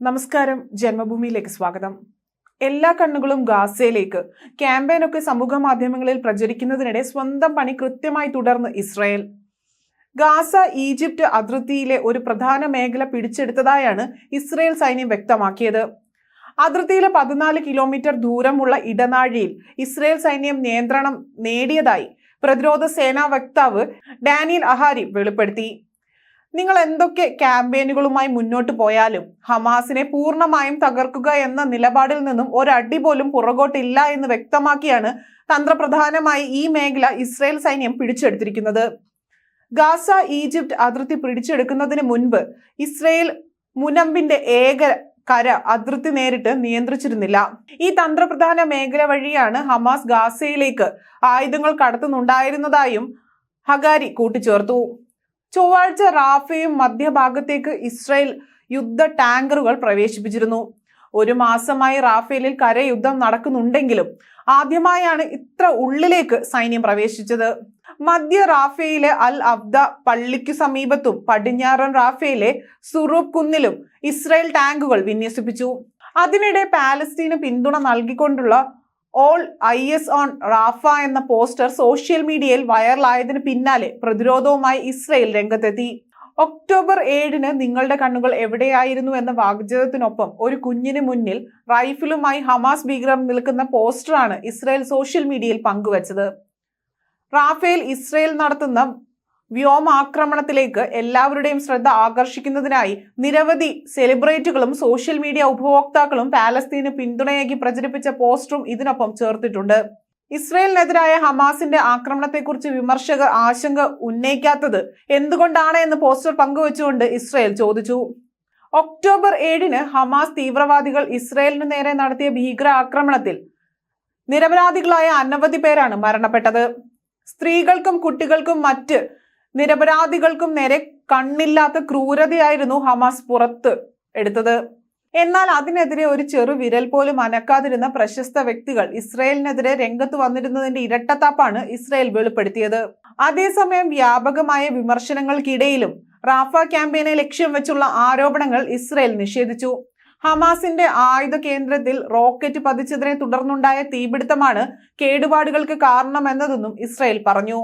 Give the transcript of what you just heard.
നമസ്കാരം ജന്മഭൂമിയിലേക്ക് സ്വാഗതം. എല്ലാ കണ്ണുകളും ഗാസയിലേക്ക് ക്യാമ്പയിനൊക്കെ സമൂഹ മാധ്യമങ്ങളിൽ പ്രചരിക്കുന്നതിനിടെ സ്വന്തം പണി കൃത്യമായി തുടർന്ന് ഇസ്രായേൽ. ഗാസ ഈജിപ്ത് അതിർത്തിയിലെ ഒരു പ്രധാന മേഖല പിടിച്ചെടുത്തതായാണ് ഇസ്രായേൽ സൈന്യം വ്യക്തമാക്കിയത്. അതിർത്തിയിലെ പതിനാല് കിലോമീറ്റർ ദൂരമുള്ള ഇടനാഴിയിൽ ഇസ്രായേൽ സൈന്യം നിയന്ത്രണം നേടിയതായി പ്രതിരോധ സേനാ വക്താവ് ഡാനിയൽ അഹാരി വെളിപ്പെടുത്തി. നിങ്ങൾ എന്തൊക്കെ ക്യാമ്പയിനുകളുമായി മുന്നോട്ട് പോയാലും ഹമാസിനെ പൂർണമായും തകർക്കുക എന്ന നിലപാടിൽ നിന്നും ഒരടി പോലും പുറകോട്ടില്ല എന്ന് വ്യക്തമാക്കിയാണ് തന്ത്രപ്രധാനമായി ഈ മേഖല ഇസ്രയേൽ സൈന്യം പിടിച്ചെടുത്തിരിക്കുന്നത്. ഗാസ ഈജിപ്ത് അതിർത്തി പിടിച്ചെടുക്കുന്നതിന് മുൻപ് ഇസ്രയേൽ മുനമ്പിന്റെ ഏക കര അതിർത്തി നേരിട്ട് നിയന്ത്രിച്ചിരുന്നില്ല. ഈ തന്ത്രപ്രധാന മേഖല വഴിയാണ് ഹമാസ് ഗാസയിലേക്ക് ആയുധങ്ങൾ കടത്തുന്നുണ്ടായിരുന്നതായും ഹഗാരി കൂട്ടിച്ചേർത്തു. ചൊവ്വാഴ്ച റാഫയും മധ്യഭാഗത്തേക്ക് ഇസ്രയേൽ യുദ്ധ ടാങ്കറുകൾ പ്രവേശിപ്പിച്ചിരുന്നു. ഒരു മാസമായി റാഫേലിൽ കരയുദ്ധം നടക്കുന്നുണ്ടെങ്കിലും ആദ്യമായാണ് ഇത്ര ഉള്ളിലേക്ക് സൈന്യം പ്രവേശിച്ചത്. മധ്യ റാഫയിലെ അൽ അബ്ദ പള്ളിക്കു സമീപത്തും പടിഞ്ഞാറൻ റാഫയിലെ സുറൂബ് കുന്നിലും ഇസ്രയേൽ ടാങ്കുകൾ വിന്യസിപ്പിച്ചു. അതിനിടെ പാലസ്തീന് പിന്തുണ നൽകിക്കൊണ്ടുള്ള all eyes on Rafah എന്ന പോസ്റ്റർ സോഷ്യൽ മീഡിയയിൽ വൈറലായതിനു പിന്നാലെ പ്രതിരോധവുമായി ഇസ്രയേൽ രംഗത്തെത്തി. ഒക്ടോബർ ഏഴിന് നിങ്ങളുടെ കണ്ണുകൾ എവിടെയായിരുന്നു എന്ന വാഗ്ദത്തിനൊപ്പം ഒരു കുഞ്ഞിന് മുന്നിൽ റൈഫിലുമായി ഹമാസ് ഭീകരർ നിൽക്കുന്ന പോസ്റ്ററാണ് ഇസ്രയേൽ സോഷ്യൽ മീഡിയയിൽ പങ്കുവച്ചത്. റാഫേൽ ഇസ്രയേൽ നടത്തുന്ന വ്യോമാക്രമണത്തിലേക്ക് എല്ലാവരുടെയും ശ്രദ്ധ ആകർഷിക്കുന്നതിനായി നിരവധി സെലിബ്രേറ്റുകളും സോഷ്യൽ മീഡിയ ഉപഭോക്താക്കളും പാലസ്തീന് പിന്തുണയേകി പ്രചരിപ്പിച്ച പോസ്റ്ററും ഇതിനൊപ്പം ചേർത്തിട്ടുണ്ട്. ഇസ്രയേലിനെതിരായ ഹമാസിന്റെ ആക്രമണത്തെക്കുറിച്ച് വിമർശകർ ആശങ്ക ഉന്നയിക്കാത്തത് എന്തുകൊണ്ടാണ് എന്ന് പോസ്റ്റർ പങ്കുവച്ചുകൊണ്ട് ഇസ്രയേൽ ചോദിച്ചു. ഒക്ടോബർ ഏഴിന് ഹമാസ് തീവ്രവാദികൾ ഇസ്രയേലിനു നേരെ നടത്തിയ ഭീകര ആക്രമണത്തിൽ നിരപരാധികളായ അനവധി പേരാണ് മരണപ്പെട്ടത്. സ്ത്രീകൾക്കും കുട്ടികൾക്കും മറ്റ് നിരപരാധികൾക്കും നേരെ കണ്ണില്ലാത്ത ക്രൂരതയായിരുന്നു ഹമാസ് പുറത്ത് എടുത്തത്. എന്നാൽ അതിനെതിരെ ഒരു ചെറു വിരൽ പോലും അനക്കാതിരുന്ന പ്രശസ്ത വ്യക്തികൾ ഇസ്രയേലിനെതിരെ രംഗത്ത് വന്നിരുന്നതിന്റെ ഇരട്ടത്താപ്പാണ് ഇസ്രയേൽ വെളിപ്പെടുത്തിയത്. അതേസമയം വ്യാപകമായ വിമർശനങ്ങൾക്കിടയിലും റാഫ ക്യാമ്പയിനെ ലക്ഷ്യം വെച്ചുള്ള ആരോപണങ്ങൾ ഇസ്രയേൽ നിഷേധിച്ചു. ഹമാസിന്റെ ആയുധ കേന്ദ്രത്തിൽ റോക്കറ്റ് പതിച്ചതിനെ തുടർന്നുണ്ടായ തീപിടുത്തമാണ് കേടുപാടുകൾക്ക് കാരണമെന്നതെന്നും ഇസ്രയേൽ പറഞ്ഞു.